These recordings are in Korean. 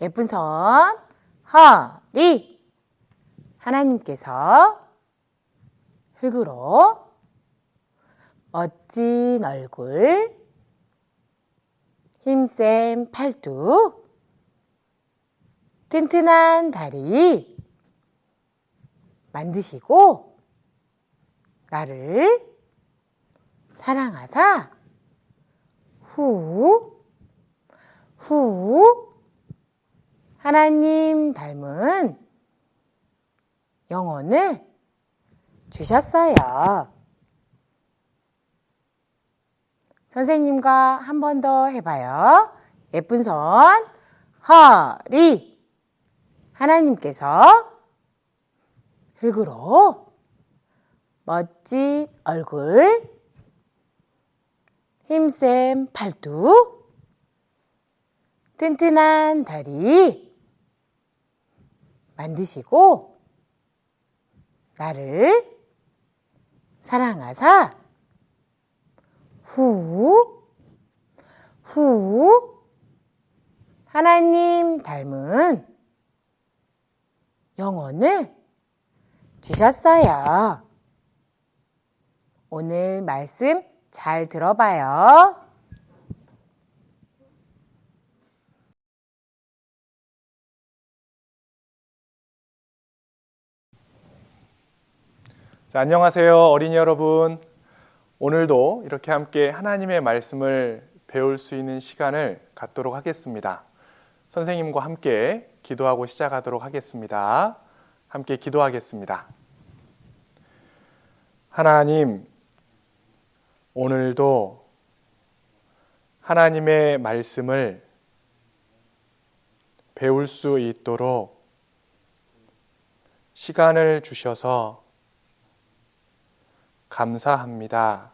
예쁜 손, 허리. 하나님께서 흙으로 멋진 얼굴, 힘센 팔뚝, 튼튼한 다리 만드시고 나를 사랑하사 후, 후, 하나님 닮은 영혼을 주셨어요. 선생님과 한 번 더 해봐요. 예쁜 손, 허리. 하나님께서 흙으로 멋진 얼굴, 힘센 팔뚝, 튼튼한 다리 만드시고 나를 사랑하사 후, 후, 하나님 닮은 영혼을 주셨어요. 오늘 말씀 잘 들어봐요. 자, 안녕하세요. 어린이 여러분. 오늘도 이렇게 함께 하나님의 말씀을 배울 수 있는 시간을 갖도록 하겠습니다. 선생님과 함께 기도하고 시작하도록 하겠습니다. 함께 기도하겠습니다. 하나님, 오늘도 하나님의 말씀을 배울 수 있도록 시간을 주셔서 감사합니다.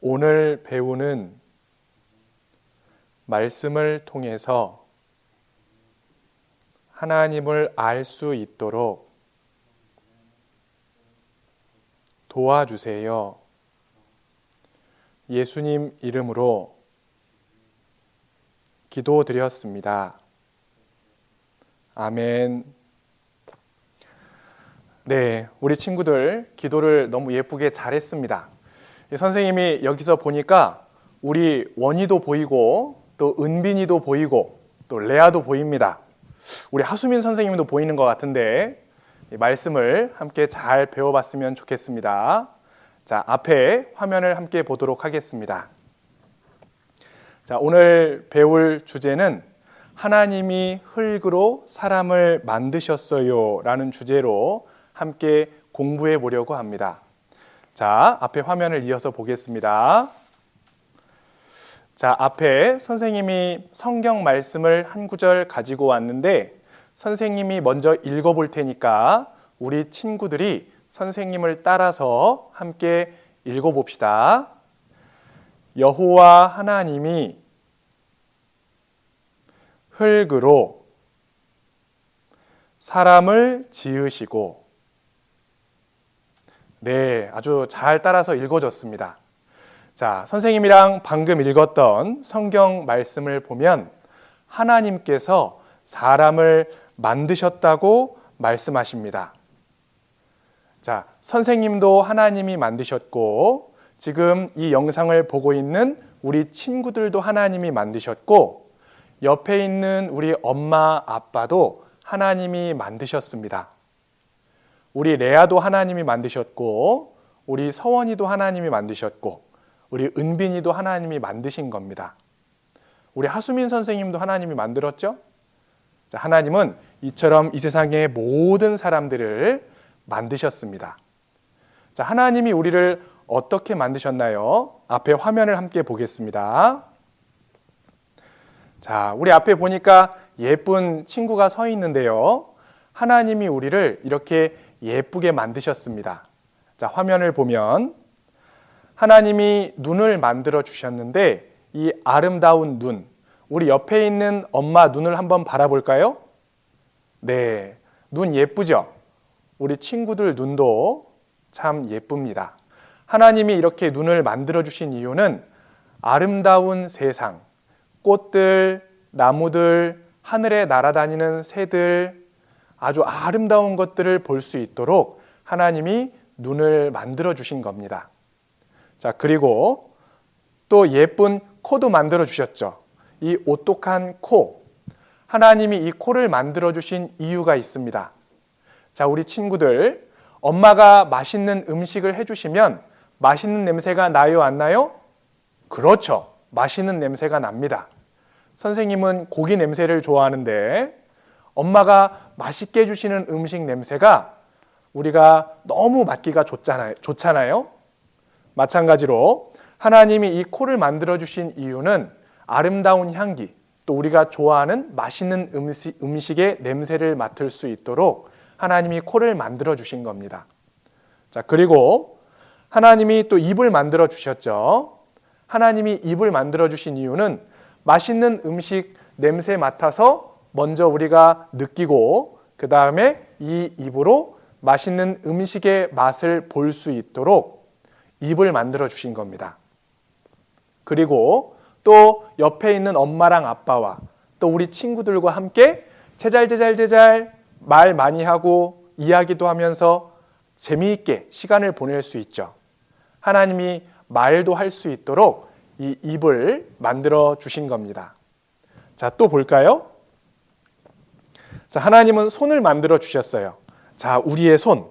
오늘 배우는 말씀을 통해서 하나님을 알 수 있도록 도와주세요. 예수님 이름으로 기도드렸습니다. 아멘. 네, 우리 친구들 기도를 너무 예쁘게 잘했습니다. 선생님이 여기서 보니까 우리 원희도 보이고 또 은빈이도 보이고 또 레아도 보입니다. 우리 하수민 선생님도 보이는 것 같은데 말씀을 함께 잘 배워봤으면 좋겠습니다. 자, 앞에 화면을 함께 보도록 하겠습니다. 자, 오늘 배울 주제는 하나님이 흙으로 사람을 만드셨어요 라는 주제로 함께 공부해 보려고 합니다. 자, 앞에 화면을 이어서 보겠습니다. 자, 앞에 선생님이 성경 말씀을 한 구절 가지고 왔는데 선생님이 먼저 읽어 볼 테니까 우리 친구들이 선생님을 따라서 함께 읽어 봅시다. 여호와 하나님이 흙으로 사람을 지으시고 네, 아주 잘 따라서 읽어졌습니다. 자, 선생님이랑 방금 읽었던 성경 말씀을 보면 하나님께서 사람을 만드셨다고 말씀하십니다. 자, 선생님도 하나님이 만드셨고, 지금 이 영상을 보고 있는 우리 친구들도 하나님이 만드셨고, 옆에 있는 우리 엄마, 아빠도 하나님이 만드셨습니다. 우리 레아도 하나님이 만드셨고, 우리 서원이도 하나님이 만드셨고, 우리 은빈이도 하나님이 만드신 겁니다. 우리 하수민 선생님도 하나님이 만들었죠? 자, 하나님은 이처럼 이 세상의 모든 사람들을 만드셨습니다. 자, 하나님이 우리를 어떻게 만드셨나요? 앞에 화면을 함께 보겠습니다. 자, 우리 앞에 보니까 예쁜 친구가 서 있는데요. 하나님이 우리를 이렇게 예쁘게 만드셨습니다. 자, 화면을 보면 하나님이 눈을 만들어 주셨는데 이 아름다운 눈, 우리 옆에 있는 엄마 눈을 한번 바라볼까요? 네, 눈 예쁘죠? 우리 친구들 눈도 참 예쁩니다. 하나님이 이렇게 눈을 만들어 주신 이유는 아름다운 세상, 꽃들, 나무들, 하늘에 날아다니는 새들, 아주 아름다운 것들을 볼 수 있도록 하나님이 눈을 만들어 주신 겁니다. 자, 그리고 또 예쁜 코도 만들어 주셨죠. 이 오똑한 코. 하나님이 이 코를 만들어 주신 이유가 있습니다. 자, 우리 친구들, 엄마가 맛있는 음식을 해주시면 맛있는 냄새가 나요, 안 나요? 그렇죠. 맛있는 냄새가 납니다. 선생님은 고기 냄새를 좋아하는데 엄마가 맛있게 해주시는 음식 냄새가 우리가 너무 맡기가 좋잖아요. 좋잖아요. 마찬가지로 하나님이 이 코를 만들어 주신 이유는 아름다운 향기, 또 우리가 좋아하는 맛있는 음식, 음식의 냄새를 맡을 수 있도록 하나님이 코를 만들어 주신 겁니다. 자, 그리고 하나님이 또 입을 만들어 주셨죠. 하나님이 입을 만들어 주신 이유는 맛있는 음식 냄새 맡아서 먼저 우리가 느끼고 그 다음에 이 입으로 맛있는 음식의 맛을 볼 수 있도록 입을 만들어 주신 겁니다. 그리고 또 옆에 있는 엄마랑 아빠와 또 우리 친구들과 함께 제잘제잘제잘 말 많이 하고 이야기도 하면서 재미있게 시간을 보낼 수 있죠. 하나님이 말도 할 수 있도록 이 입을 만들어 주신 겁니다. 자, 또 볼까요? 자, 하나님은 손을 만들어 주셨어요. 자, 우리의 손.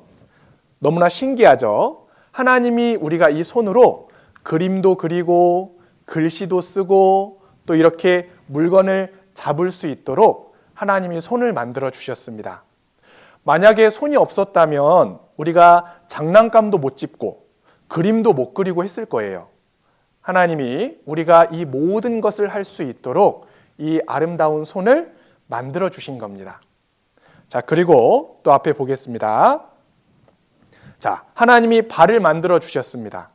너무나 신기하죠? 하나님이 우리가 이 손으로 그림도 그리고 글씨도 쓰고 또 이렇게 물건을 잡을 수 있도록 하나님이 손을 만들어 주셨습니다. 만약에 손이 없었다면 우리가 장난감도 못 집고 그림도 못 그리고 했을 거예요. 하나님이 우리가 이 모든 것을 할 수 있도록 이 아름다운 손을 만들어 주신 겁니다. 자, 그리고 또 앞에 보겠습니다. 자, 하나님이 발을 만들어 주셨습니다.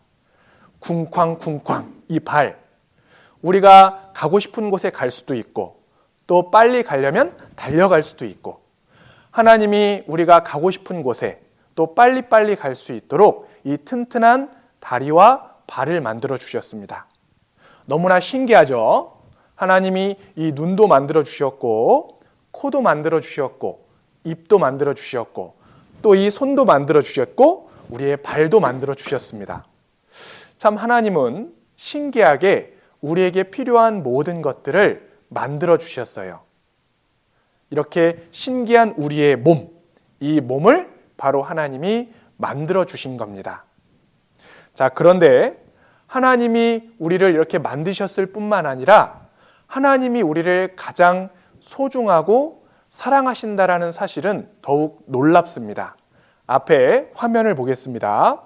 쿵쾅쿵쾅 이 발. 우리가 가고 싶은 곳에 갈 수도 있고 또 빨리 가려면 달려갈 수도 있고 하나님이 우리가 가고 싶은 곳에 또 빨리빨리 갈 수 있도록 이 튼튼한 다리와 발을 만들어 주셨습니다. 너무나 신기하죠? 하나님이 이 눈도 만들어 주셨고 코도 만들어 주셨고 입도 만들어 주셨고 또 이 손도 만들어 주셨고 우리의 발도 만들어 주셨습니다. 참 하나님은 신기하게 우리에게 필요한 모든 것들을 만들어 주셨어요. 이렇게 신기한 우리의 몸, 이 몸을 바로 하나님이 만들어 주신 겁니다. 자, 그런데 하나님이 우리를 이렇게 만드셨을 뿐만 아니라 하나님이 우리를 가장 소중하고 사랑하신다라는 사실은 더욱 놀랍습니다. 앞에 화면을 보겠습니다.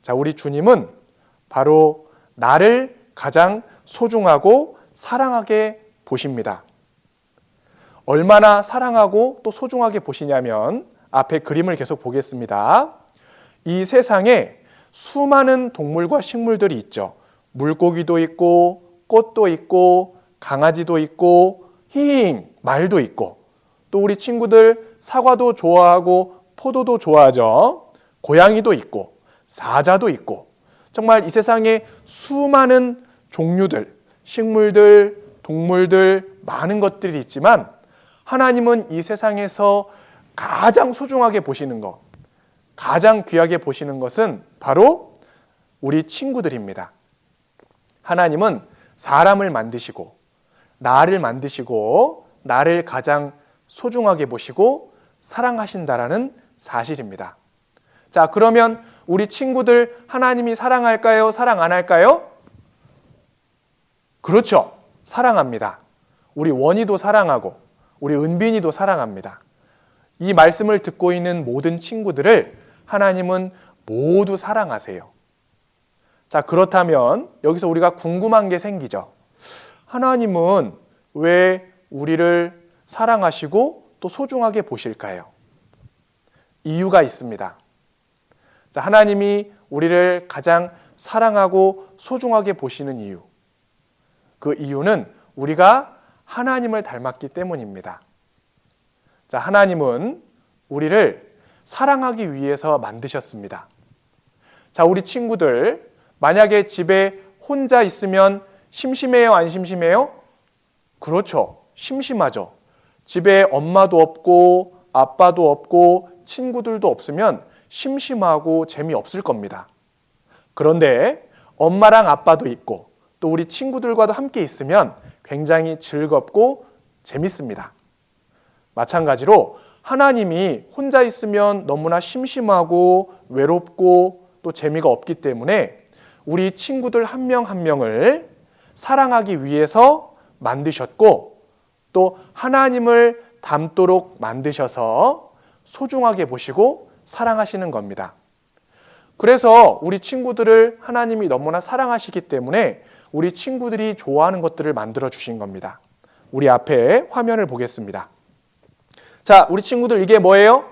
자, 우리 주님은 바로 나를 가장 소중하고 사랑하게 보십니다. 얼마나 사랑하고 또 소중하게 보시냐면 앞에 그림을 계속 보겠습니다. 이 세상에 수많은 동물과 식물들이 있죠. 물고기도 있고 꽃도 있고 강아지도 있고 힝 말도 있고 또 우리 친구들 사과도 좋아하고 포도도 좋아하죠. 고양이도 있고 사자도 있고 정말 이 세상에 수많은 종류들 식물들 동물들 많은 것들이 있지만 하나님은 이 세상에서 가장 소중하게 보시는 것, 가장 귀하게 보시는 것은 바로 우리 친구들입니다. 하나님은 사람을 만드시고, 나를 만드시고, 나를 가장 소중하게 보시고, 사랑하신다라는 사실입니다. 자, 그러면 우리 친구들 하나님이 사랑할까요? 사랑 안 할까요? 그렇죠. 사랑합니다. 우리 원희도 사랑하고, 우리 은빈이도 사랑합니다. 이 말씀을 듣고 있는 모든 친구들을 하나님은 모두 사랑하세요. 자, 그렇다면 여기서 우리가 궁금한 게 생기죠. 하나님은 왜 우리를 사랑하시고 또 소중하게 보실까요? 이유가 있습니다. 자, 하나님이 우리를 가장 사랑하고 소중하게 보시는 이유. 그 이유는 우리가 하나님을 닮았기 때문입니다. 자, 하나님은 우리를 사랑하기 위해서 만드셨습니다. 자, 우리 친구들, 만약에 집에 혼자 있으면 심심해요? 안 심심해요? 그렇죠. 심심하죠. 집에 엄마도 없고 아빠도 없고 친구들도 없으면 심심하고 재미없을 겁니다. 그런데 엄마랑 아빠도 있고 또 우리 친구들과도 함께 있으면 굉장히 즐겁고 재밌습니다. 마찬가지로 하나님이 혼자 있으면 너무나 심심하고 외롭고 또 재미가 없기 때문에 우리 친구들 한 명한 명을 사랑하기 위해서 만드셨고 또 하나님을 닮도록 만드셔서 소중하게 보시고 사랑하시는 겁니다. 그래서 우리 친구들을 하나님이 너무나 사랑하시기 때문에 우리 친구들이 좋아하는 것들을 만들어 주신 겁니다. 우리 앞에 화면을 보겠습니다. 자, 우리 친구들 이게 뭐예요?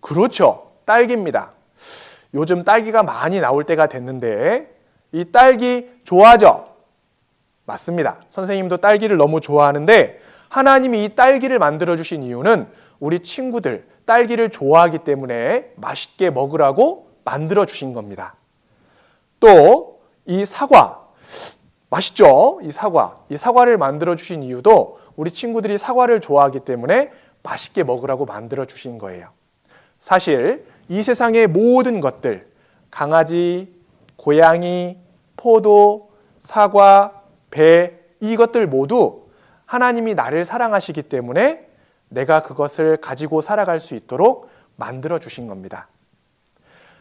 그렇죠. 딸기입니다. 요즘 딸기가 많이 나올 때가 됐는데 이 딸기 좋아하죠? 맞습니다. 선생님도 딸기를 너무 좋아하는데 하나님이 이 딸기를 만들어 주신 이유는 우리 친구들 딸기를 좋아하기 때문에 맛있게 먹으라고 만들어 주신 겁니다. 또 이 사과 맛있죠? 이 사과. 이 사과를 만들어 주신 이유도 우리 친구들이 사과를 좋아하기 때문에 맛있게 먹으라고 만들어 주신 거예요. 사실 이 세상의 모든 것들 강아지, 고양이, 포도, 사과, 배 이것들 모두 하나님이 나를 사랑하시기 때문에 내가 그것을 가지고 살아갈 수 있도록 만들어 주신 겁니다.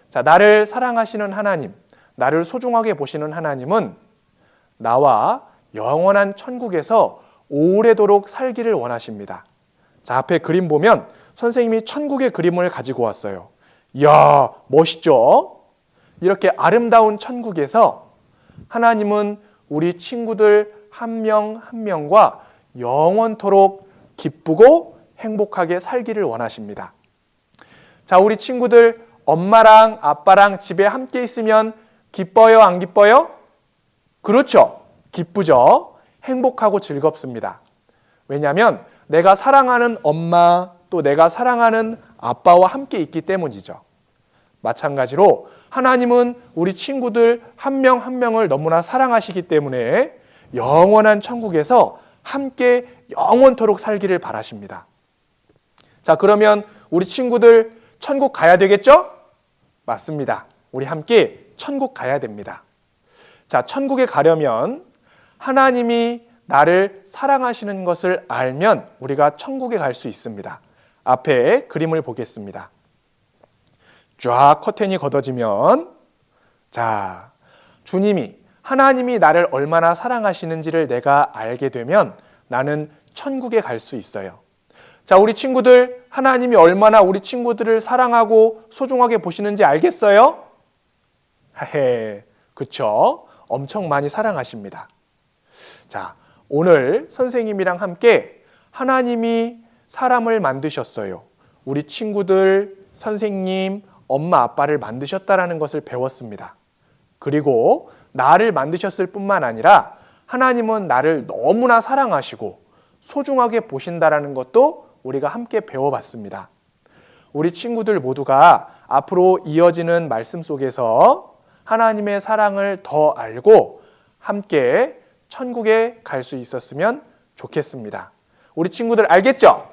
자, 나를 사랑하시는 하나님, 나를 소중하게 보시는 하나님은 나와 영원한 천국에서 오래도록 살기를 원하십니다. 자, 앞에 그림 보면 선생님이 천국의 그림을 가지고 왔어요. 이야, 멋있죠? 이렇게 아름다운 천국에서 하나님은 우리 친구들 한 명한 명과 영원토록 기쁘고 행복하게 살기를 원하십니다. 자, 우리 친구들 엄마랑 아빠랑 집에 함께 있으면 기뻐요, 안 기뻐요? 그렇죠. 기쁘죠. 행복하고 즐겁습니다. 왜냐하면 내가 사랑하는 엄마 또 내가 사랑하는 아빠와 함께 있기 때문이죠. 마찬가지로 하나님은 우리 친구들 한 명한 명을 너무나 사랑하시기 때문에 영원한 천국에서 함께 영원토록 살기를 바라십니다. 자, 그러면 우리 친구들 천국 가야 되겠죠? 맞습니다. 우리 함께 천국 가야 됩니다. 자, 천국에 가려면 하나님이 나를 사랑하시는 것을 알면 우리가 천국에 갈 수 있습니다. 앞에 그림을 보겠습니다. 쫙 커튼이 걷어지면 자, 주님이 하나님이 나를 얼마나 사랑하시는지를 내가 알게 되면 나는 천국에 갈 수 있어요. 자, 우리 친구들 하나님이 얼마나 우리 친구들을 사랑하고 소중하게 보시는지 알겠어요? 하헤. 그쵸? 엄청 많이 사랑하십니다. 자, 오늘 선생님이랑 함께 하나님이 사람을 만드셨어요. 우리 친구들, 선생님, 엄마, 아빠를 만드셨다라는 것을 배웠습니다. 그리고 나를 만드셨을 뿐만 아니라 하나님은 나를 너무나 사랑하시고 소중하게 보신다라는 것도 우리가 함께 배워봤습니다. 우리 친구들 모두가 앞으로 이어지는 말씀 속에서 하나님의 사랑을 더 알고 함께 천국에 갈 수 있었으면 좋겠습니다. 우리 친구들 알겠죠?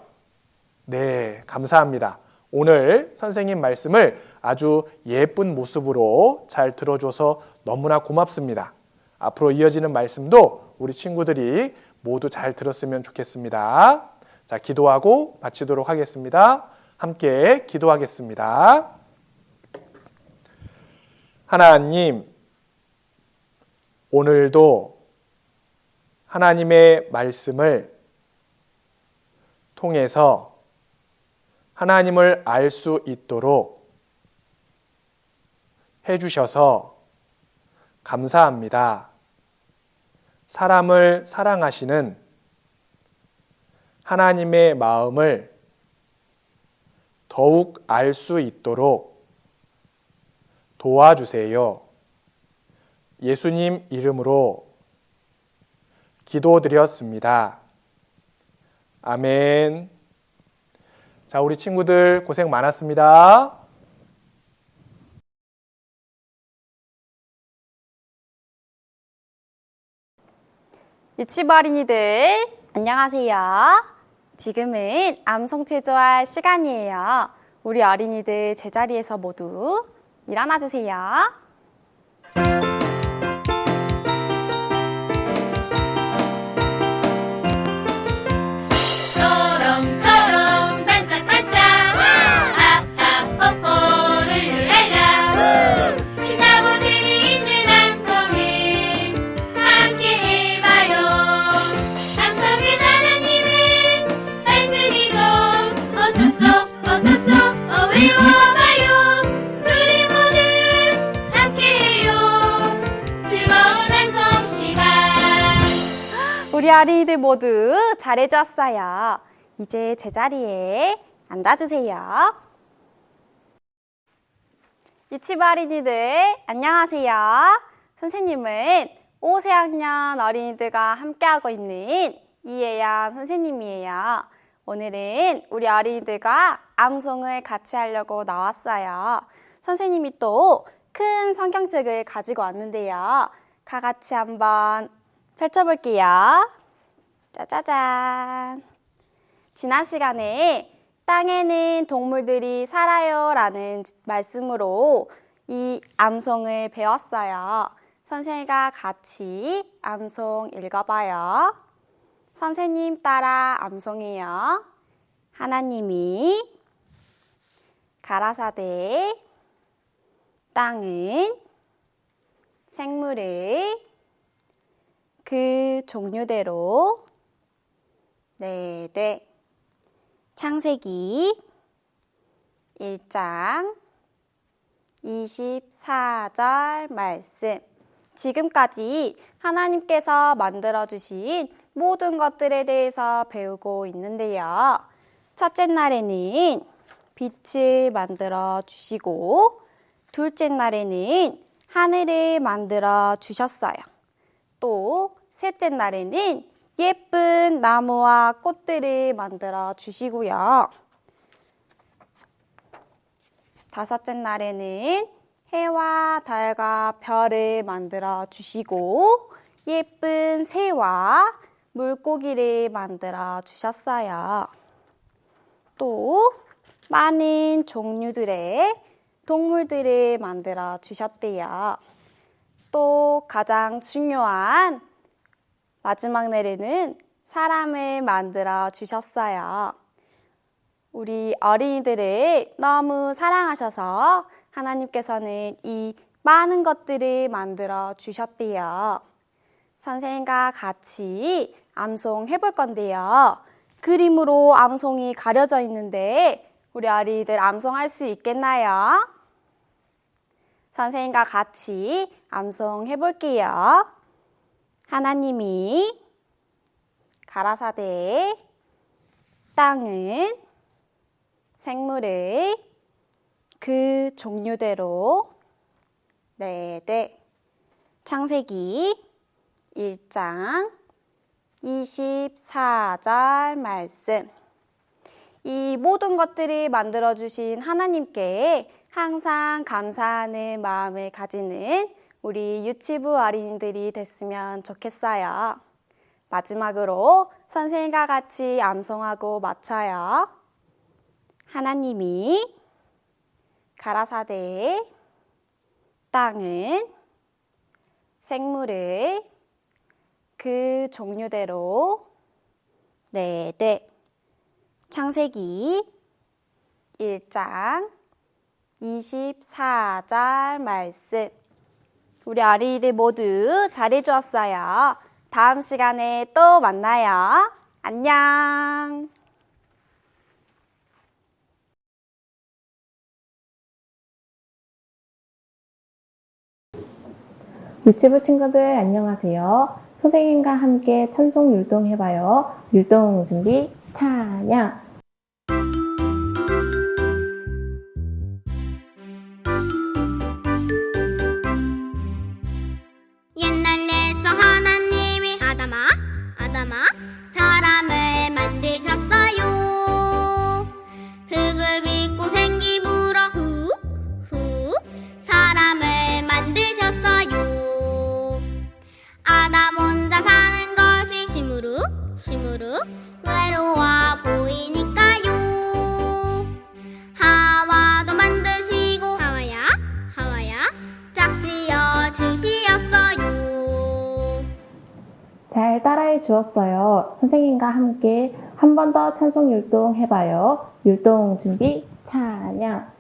네, 감사합니다. 오늘 선생님 말씀을 아주 예쁜 모습으로 잘 들어줘서 너무나 고맙습니다. 앞으로 이어지는 말씀도 우리 친구들이 모두 잘 들었으면 좋겠습니다. 자, 기도하고 마치도록 하겠습니다. 함께 기도하겠습니다. 하나님, 오늘도 하나님의 말씀을 통해서 하나님을 알 수 있도록 해주셔서 감사합니다. 사람을 사랑하시는 하나님의 마음을 더욱 알 수 있도록 도와주세요. 예수님 이름으로 기도드렸습니다. 아멘. 자, 우리 친구들 고생 많았습니다. 유치부 할인이들 안녕하세요. 지금은 암송 체조할 시간이에요. 우리 어린이들 제자리에서 모두 일어나 주세요. 우리 어린이들 모두 잘해주었어요. 이제 제자리에 앉아주세요. 유치부 어린이들, 안녕하세요. 선생님은 5세학년 어린이들과 함께하고 있는 이예연 선생님이에요. 오늘은 우리 어린이들과 암송을 같이 하려고 나왔어요. 선생님이 또 큰 성경책을 가지고 왔는데요. 다 같이 한번 펼쳐볼게요. 짜자잔. 지난 시간에 땅에는 동물들이 살아요 라는 말씀으로 이 암송을 배웠어요. 선생님과 같이 암송 읽어봐요. 선생님 따라 암송해요. 하나님이 가라사대 땅은 생물을 그 종류대로 네, 네. 창세기 1장 24절 말씀. 지금까지 하나님께서 만들어 주신 모든 것들에 대해서 배우고 있는데요. 첫째 날에는 빛을 만들어 주시고, 둘째 날에는 하늘을 만들어 주셨어요. 또 셋째 날에는 예쁜 나무와 꽃들을 만들어 주시고요. 다섯째 날에는 해와 달과 별을 만들어 주시고 예쁜 새와 물고기를 만들어 주셨어요. 또 많은 종류들의 동물들을 만들어 주셨대요. 또 가장 중요한 마지막 날에는 사람을 만들어 주셨어요. 우리 어린이들을 너무 사랑하셔서 하나님께서는 이 많은 것들을 만들어 주셨대요. 선생님과 같이 암송 해볼 건데요. 그림으로 암송이 가려져 있는데 우리 어린이들 암송할 수 있겠나요? 선생님과 같이 암송 해 볼게요. 하나님이 가라사대 땅은 생물을 그 종류대로 네, 네. 창세기 1장 24절 말씀. 이 모든 것들이 만들어 주신 하나님께 항상 감사하는 마음을 가지는 우리 유치부 어린이들이 됐으면 좋겠어요. 마지막으로 선생님과 같이 암송하고 마쳐요. 하나님이 가라사대 땅은 생물을 그 종류대로 네, 네. 창세기 1장 24절 말씀. 우리 어린이들 모두 잘해주었어요. 다음 시간에 또 만나요. 안녕. 유치부 친구들 안녕하세요. 선생님과 함께 찬송 율동 해봐요. 율동 준비 찬양. 주었어요. 선생님과 함께 한 번 더 찬송 율동 해봐요. 율동 준비, 찬양.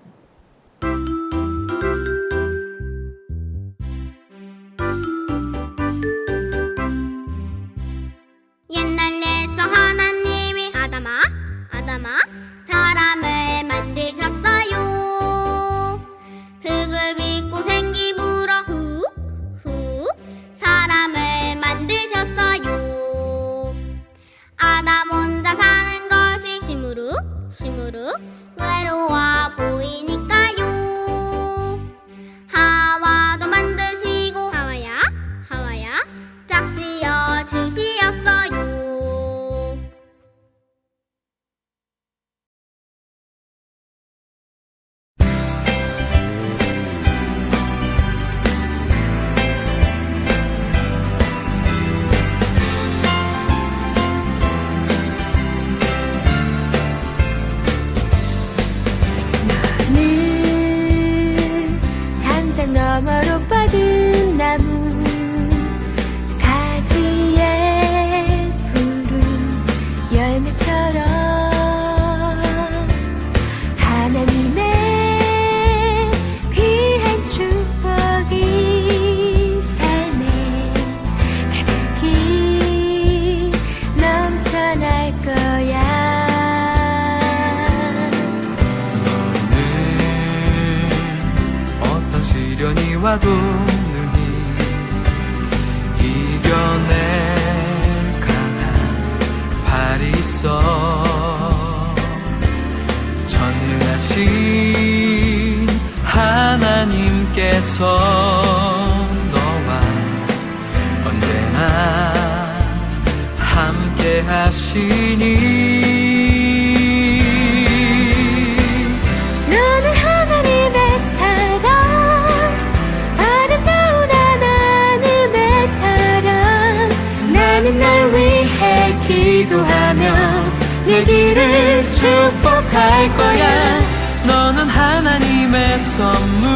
내 길을 축복할 거야. 너는 하나님의 선물,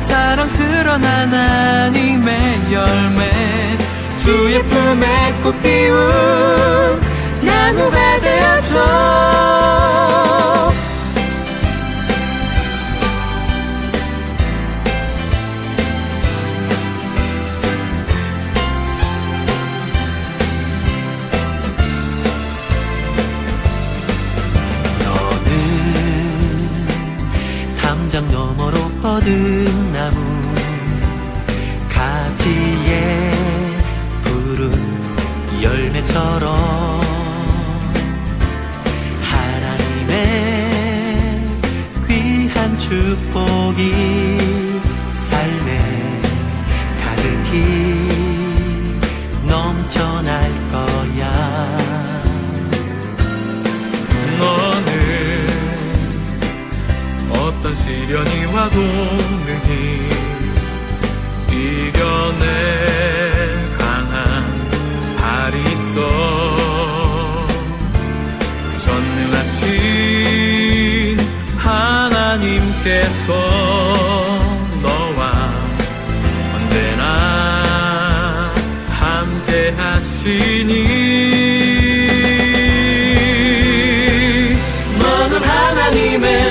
사랑스런 하나님의 열매, 주의 품에 꽃 피운 나무가 되어줘. 하나님의 귀한 축복이